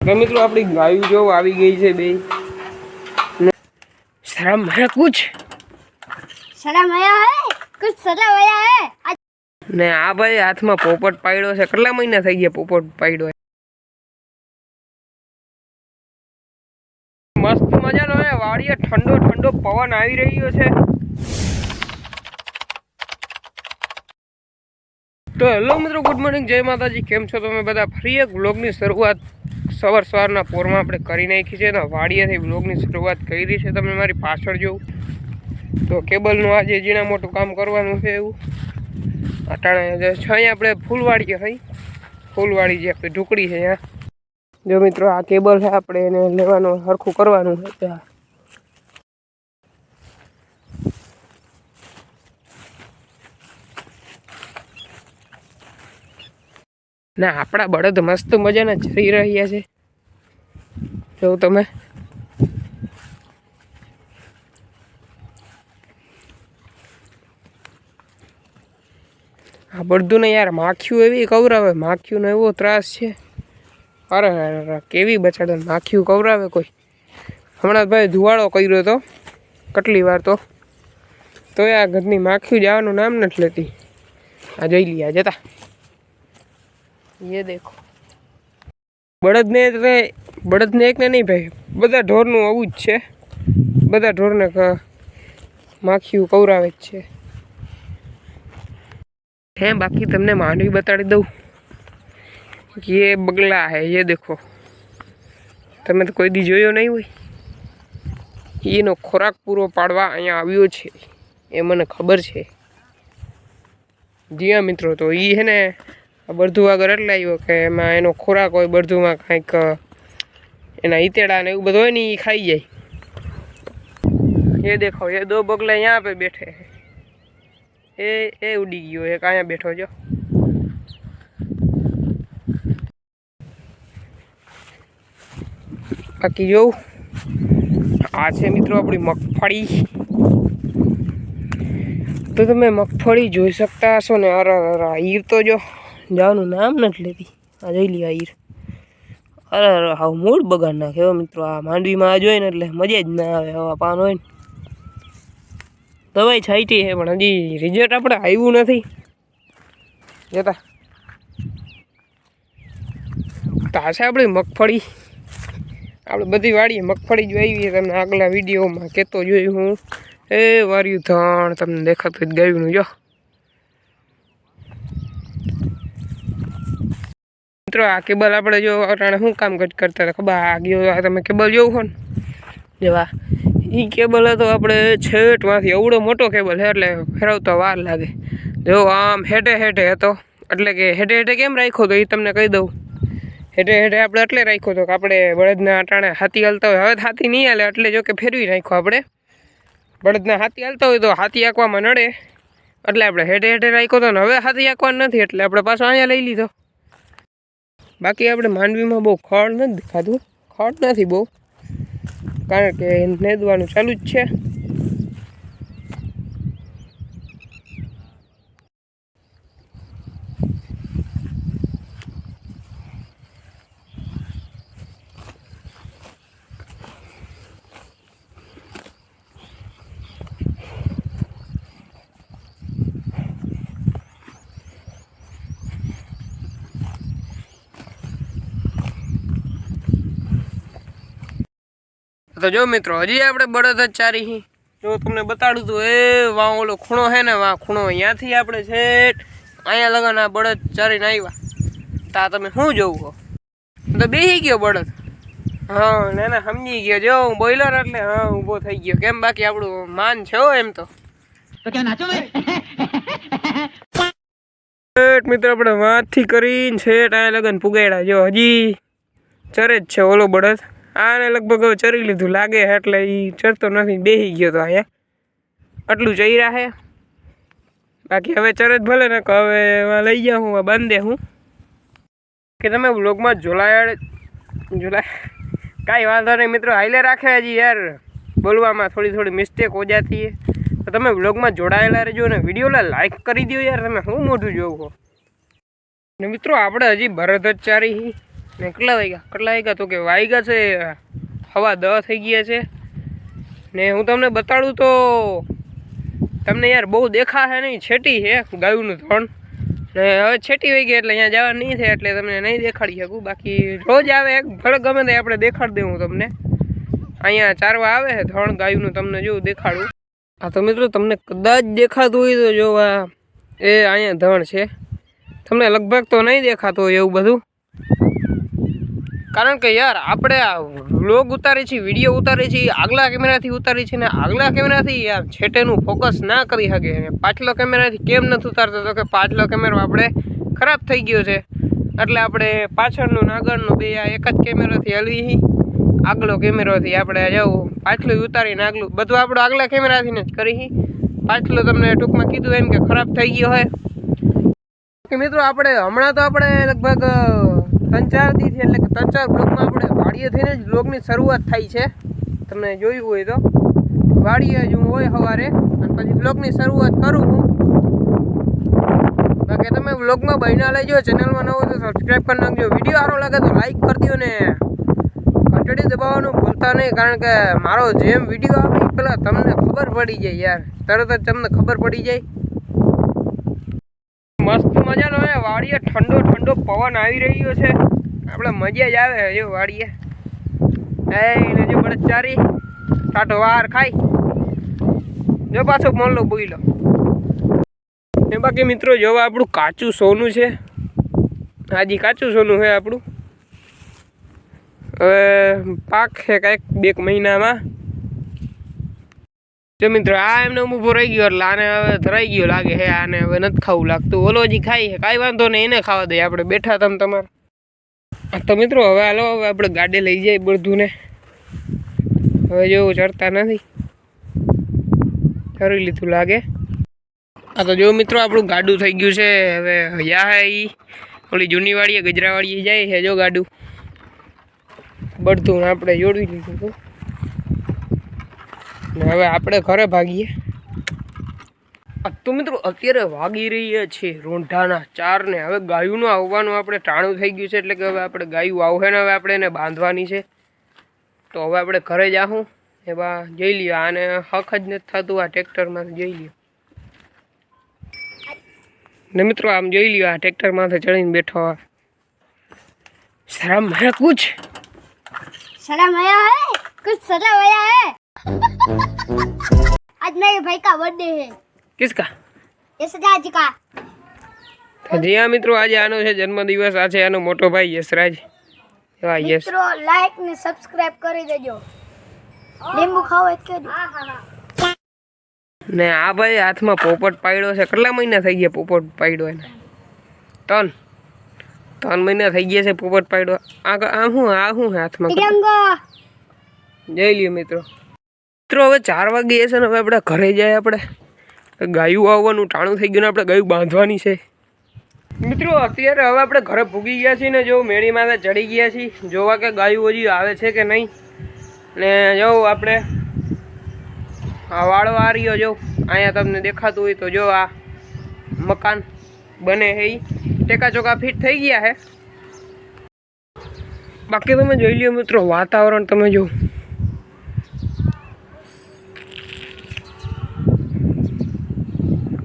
મિત્રો આપણી ગાયું જો આવી ગઈ છે બે. શરમ હે કુછ શરમ આયા હે? કુછ શરમ આયા હે? ને આ ભાઈ હાથમાં પોપટ પાડ્યો છે. કેટલા મહિના થઈ ગયા પોપટ પાડ્યો મસ્ત મજાનો હે. વાડીએ ઠંડો ઠંડો પવન આવી રહ્યો છે. તો હેલો મિત્રો ગુડ મોર્નિંગ જય માતાજી. કેમ છો તમે બધા? ફરી એક વ્લોગની શરૂઆત સવાર સવારના પોરમાં આપણે કરી નાખી છે ને વાડિયાથી વ્લોગની શરૂઆત કરી છે તમે મારી પાછળ જોવું. તો કેબલનું આજે જીણા મોટું કામ કરવાનું છે એવું. અટાણે છે આપણે ફૂલવાડી હઈ ફૂલવાડી જે આપણી ઢુકડી છે અહીંયા. જો મિત્રો, આ કેબલ છે આપણે એને લેવાનું, સરખું કરવાનું છે. ત્યાં ના, આપણા બળદ મસ્ત મજાના જઈ રહ્યા છે. જો તમે. આ બધું ને યાર માખ્યું એવી કવરાવે, માખીઓનો એવો ત્રાસ છે. અરે અરે કેવી બચાડે માખ્યું કવરાવે કોઈ? હમણાં ભાઈ ધુવાળો કર્યો હતો કેટલી વાર તો. તો આ ઘરની માખ્યું જવાનું નામ નથી લેતી. આ જોઈ લઈએ આ જતા એ દેખો બળદને એટલે બળદને એકને નહીં ભાઈ બધા ઢોરનું આવું જ છે બધા ઢોરને ક- માખીઓ કવરાવે જ છે હે બાકી તમને માંડવી બતાડી દઉં ये बगला है ये देखो તમે તો કોઈ દી જોયો નહીં હોય એનો ખોરાક પૂરો પાડવા અહીંયા આવ્યો છે એ મને ખબર છે જી હા મિત્રો તો એ છે ને આ બળધુ આગળ એટલે આવ્યો કે એમાં એનો ખોરાક હોય બળધુમાં કાંઈક એના ઈતેડા ને એવું બધું હોય ને એ ખાઈ જાય. એ દેખો એ દો બગલા અહીંયા પે બેઠે. એ એ ઉડી ગયો, એક અહીંયા બેઠો જો. બાકી જોઉં. આ છે મિત્રો આપણી મગફળી. તો તમે મગફળી જોઈ શકતા હશો ને? અરે અરે ઈર તો જો. જવાનું નામ નથી લેતી. આ જોઈ લી આઈર અરે અરે હાવ મૂળ બગાડ નાખે હો મિત્રો. આ માંડવીમાં આ જોઈને એટલે મજા જ ના આવે હવા પાન હોય ને. દવાઈ છાંટી છે, પણ હજી રિઝલ્ટ આપણે આવ્યું નથી. જતા પાસે આપણી મગફળી. આપણે બધી વાડીએ મગફળી જ આવી તમને આગલા વિડીયોમાં કહેતો જોયું હું. એ વાર્યું ધણ તમને દેખાતું જ ગાયું જો. મિત્રો, આ કેબલ આપણે જો અટાણે શું કામ કટ કરતા હતા ખબર? આ ગયો તમે કેબલ જોવું હો ને? જેવા એ કેબલ હતો આપણે છેટમાંથી એવડો મોટો કેબલ છે એટલે ફેરવતો વાર લાગે. જો આમ હેઠે હેઠે હતો, એટલે કે હેઠે હેઠે કેમ રાખ્યો તો એ તમને કહી દઉં. હેઠે હેઠે આપણે એટલે રાખ્યો હતો કે આપણે બળદના અટાણે હાથી હાલતા હોય. હવે હાથી નહીં હાલે, એટલે જો કે ફેરવી નાખ્યો આપણે. બળદના હાથી હાલતા હોય તો હાથી આંકવામાં નડે. એટલે આપણે હેઠે હેઠે રાખ્યો હતો ને હવે હાથી આંકવાનું નથી, એટલે આપણે પાછો અહીંયા લઈ લીધો. બાકી આપણે માંડવીમાં બહુ ખડ નથી દેખાતું. ખડ નથી બહુ. કારણ કે નેદવાનું ચાલુ જ છે. તો જો મિત્રો હજી આપણે બળદ જ ચારી જો તમને બતાડું તો એ વાં ઓલો ખૂણો છે ને વાં ખૂણો અહીંયાથી આપણે છેટ અહીંયા લગન આ બળદ ચારીને આવ્યા તા તમે શું જોવું હો? તો બેસી ગયો બળદ. હા ને ને સમજી ગયો. જો હું બોઈલર એટલે હા ઊભો થઈ ગયો. કેમ બાકી આપણું માન છે હો એમ તો. મિત્રો આપણે વાંચથી કરીને છેટ અહીંયા લગન પુગાડ્યા જો હજી ચરે જ છે ઓલો બળદ. આને લગભગ હવે ચરી લીધું લાગે એટલે એ ચરતો નથી બેસી ગયો તો અહીંયા. આટલું ચર્યા છે. બાકી હવે ચરે જ ભલે ને હવે લઈ જાઉં હું બાંધે હું. કે તમે બ્લોગમાં જોલાયા જોલાય કાંઈ વાંધો નહીં મિત્રો હાઈલે રાખે હજી યાર. બોલવામાં થોડી થોડી મિસ્ટેક હો જાતી તો તમે બ્લોગમાં જોડાયેલા રહેજો અને વિડીયોને લાઈક કરી દો યાર, તમે હું મોઢું જોવું ને મિત્રો, આપણે હજી ભરત જ ચારી ને કેટલા વાગ્યા? કેટલા વાગ્યા? તો કે વાગ્યા છે, હવા દ થઈ ગયા છે. ને હું તમને બતાડું તો તમને યાર બહુ દેખાશે નહીં, છેટી છે ગાયુંનું ધણ. ને હવે છેટી વહી ગઈ એટલે અહીંયા જવા નહીં થાય એટલે તમને નહીં દેખાડી શકું. બાકી રોજ આવે, એક ભલે ગમે તે આપણે દેખાડી દઉં તમને. અહીંયા ચારવા આવે છે ધણ ગાયુંનું, તમને જો દેખાડું. આ તો મિત્રો, તમને કદાચ દેખાતું હોય તો જો આ એ અહીંયા ધણ છે. તમને લગભગ તો નહીં દેખાતું હોય એવું બધું. કારણ કે યાર, આપણે વ્લોગ ઉતારી છીએ વીડિયો ઉતારી છીએ, આગલા કેમેરાથી ઉતારી છીએ ને આગલા કેમેરાથી યાર છેટેનું ફોકસ ના કરી શકે અને પાછલો કેમેરાથી કેમ નથી ઉતારતો? તો કે પાછલો કેમેરો આપણે ખરાબ થઈ ગયો છે. એટલે આપણે પાછળનું આગળનું બે આ એક જ કેમેરાથી હલવી આગલો કેમેરોથી આપણે જવું પાછલું ઉતારીને આગલું. બધું આપણું આગલા કેમેરાથી જ કરી પાછલું તમને ટૂંકમાં કીધું એમ કે ખરાબ થઈ ગયો હોય. કે મિત્રો, આપણે હમણાં તો આપણે લગભગ ત્રણ એટલે કે ત્રણ ચાર બ્લોગમાં આપણે વાડીએ જ બ્લોગની શરૂઆત થાય છે. તમને જોયું હોય તો. વાડીએ જ હું હોય સવારે અને પછી બ્લોગની શરૂઆત કરું હું. બાકી તમે બ્લોગમાં બહીના લેજો ચેનલમાં ન હોય તો સબસ્ક્રાઈબ કરી નાખજો. વીડિયો સારો લાગે તો લાઈક કરી દો ને. ઘંટડી દબાવવાનું ભૂલતા નહીં, કારણ કે મારો જેમ વીડિયો આવે પેલા તમને ખબર પડી જાય યાર. તરત જ તમને ખબર પડી જાય. મસ્ત મજાનો હે, વાડીએ ઠંડો ઠંડો પવન આવી રહ્યો છે. આપણે મજા જ આવે જો વાડીએ. એને જો બળચારી ટાટો વાર ખાઈ. જો પાછો મોન લો બોઈ લો ને બાકી મિત્રો જોવા આપણું કાચું સોનું છે. હાજી કાચું સોનું છે આપણું. હવે પાક છે કાંઈક બે મહિનામાં. જો મિત્રો, આ એમને ઊભો રહી ગયો એટલે આને હવે ધરાઈ ગયો લાગે હે, આને હવે નથી ખાવું લાગતું. ઓલો જે ખાઈ છે, કાંઈ વાંધો નહીં, એને ખાવા દઈએ. આપણે બેઠા તમ તમારે. તો મિત્રો, હવે હાલો, હવે આપણે ગાડી લઈ જઈએ બધું ને હવે જેવું ચડતા નથી. કરી લીધું લાગે. આ તો જો મિત્રો, આપણું ગાડું થઈ ગયું છે. હવે યા હે ઈ. ઓલી જૂની વાડીએ ગજરાવાડીએ જાય છે જો ગાડું. બધું આપણે જોડવી લીધું હતું. ને હવે આપણે ઘરે ભાગીએ. તો મિત્રો અત્યારે વાગી રહીએ છીએ રોંઢાના ચાર ને. હવે ગાયુંનું આવવાનું આપણે ટાણું થઈ ગયું છે એટલે કે હવે આપણે ગાયું આવે ને હવે આપણે એને બાંધવાની છે. તો હવે આપણે ઘરે જાઉં એવા જઈ લઈએ આને હક જ નથી થતું આ ટ્રેક્ટરમાં જઈ લઈએ ને મિત્રો આમ જોઈ લ્યો આ ટ્રેક્ટરમાંથી ચડીને બેઠો શરમ મારા કુછ? શરમ આયા હે? કુછ શરમ આયા હે? आज मेरे भाई का बर्थडे है કિસકા यशराज का તો જી હા મિત્રો આજે આનો છે જન્મદિવસ આ છે આનો મોટો ભાઈ યશરાજ એવા યશ મિત્રો લાઈક ને સબસ્ક્રાઇબ કરી દેજો લીંબુ ખાઓ એક કે ને આ ભાઈ હાથમાં પોપટ પાડ્યો છે કેટલા મહિના થઈ ગયા પોપટ પાડ્યો એને ત્રણ ત્રણ મહિના થઈ ગયા છે પોપટ પાડ્યો આ ક- આ શું આ શું છે હાથમાં તિરંગો જઈ લ્યો મિત્રો મિત્રો, હવે ચાર વાગે છે ને હવે આપણે ઘરે જાય આપણે. ગાયું આવવાનું ટાણું થઈ ગયું ને આપણે ગાયું બાંધવાની છે. મિત્રો, અત્યારે હવે આપણે ઘરે ભૂગી ગયા છીએ ને જો મેળી માથે ચડી ગયા છીએ. જોવા કે ગાયું હજી આવે છે કે નહીં. ને જો આપણે આ વાળો આ રહ્યો જો, અહીંયા તમને દેખાતું હોય તો જો આ મકાન બને હે ટેકા ચોકા ફિટ થઈ ગયા છે બાકી તમે જોઈ લ્યો મિત્રો, વાતાવરણ તમે જો.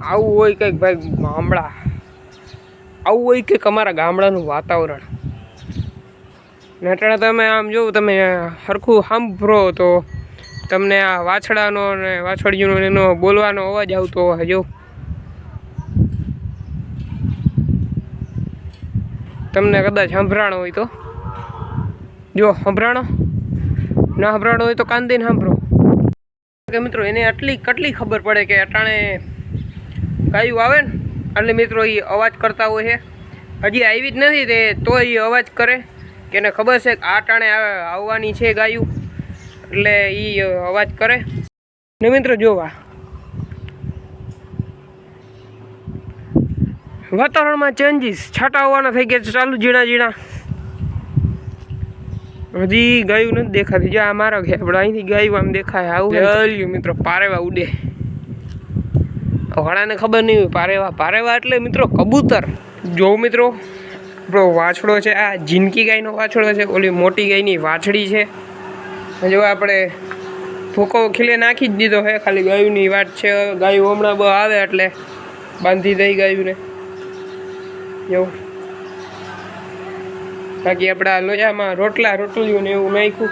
આવું હોય કંઈક ભાઈ ગામડા. આવું હોય કંઈક અમારા ગામડાનું વાતાવરણ. ને અટાણે તમે આમ જો તમે સરખું સાંભળો તો તમને આ વાછડાનો ને વાછડીનો એનો બોલવાનો અવાજ આવતો હોય જો. તમને કદાચ સંભરાણો હોય તો. જો સંભરાણો ના સંભરાણો હોય તો કાંદીને સાંભળો. કે મિત્રો, એને આટલી, કેટલી ખબર પડે કે અટાણે ગાયું આવે ને એટલે મિત્રો એ અવાજ કરતા હોય છે. હજી આવી જ નથી તે, તો એ અવાજ કરે. કે એને ખબર છે આ ટાણે આવવાની છે ગાયું. એટલે એ અવાજ કરે. ને મિત્રો જોવા. વાતાવરણમાં ચેન્જીસ છાંટા આવવાના થઈ ગયા ચાલુ ઝીણા ઝીણા. હજી ગાયું નથી દેખાતી. જો આ મારો ઘેર આપણે અહીંથી ગાયું આમ દેખાય, આવું મિત્રો, પારેવા ઉડે. ઘણાને ખબર નહીં હોય, પારેવા પારેવા એટલે મિત્રો કબૂતર. જો મિત્રો, આપણો વાછડો છે, આ જિંદગી ગાયનો વાછડો છે, ઓલી મોટી ગાયની વાછડી છે. જો આપણે ભૂકો ખીલે નાખી જ દીધો હે ખાલી ગાયુંની વાત છે, ગાયું હમણાં બહુ આવે એટલે બાંધી દઈ ગાયુંને. એવું બાકી આપણા લોયામાં રોટલા, રોટલીઓને એવું નાખ્યું.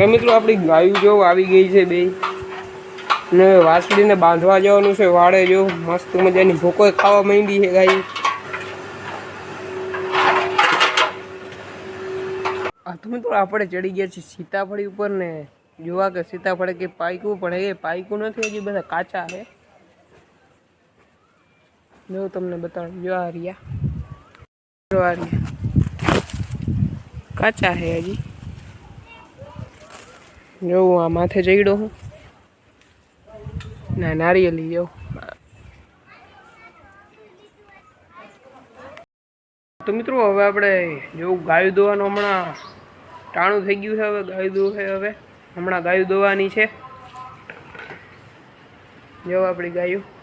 તો મિત્રો આપણી ગાયું જો આવી ગઈ છે બે. ને વાસળીને બાંધવા જવાનું છે વાડે જો. મસ્ત મજાની ભૂકો ખાવા માંડી છે ગાય. આ તો મિત્રો આપણે ચડી ગયા છીએ સીતાફળી ઉપર ને જોવા કે સીતાફળે કે પાયકું પણ એ પાયકું નથી, હજી બધા કાચા છે. જો તમને બતાવું જો આ રહ્યા. કાચા છે હજી. જો, હું આ માથે ચડ્યો હું. ના, નારિયેલી, જો. તો મિત્રો, હવે આપણે જેવું ગાયું દોવાનું હમણાં ટાણું થઈ ગયું છે હવે, ગાયું દો છે હવે. હમણાં ગાયું દોવાની છે. જો, આપણી ગાયું.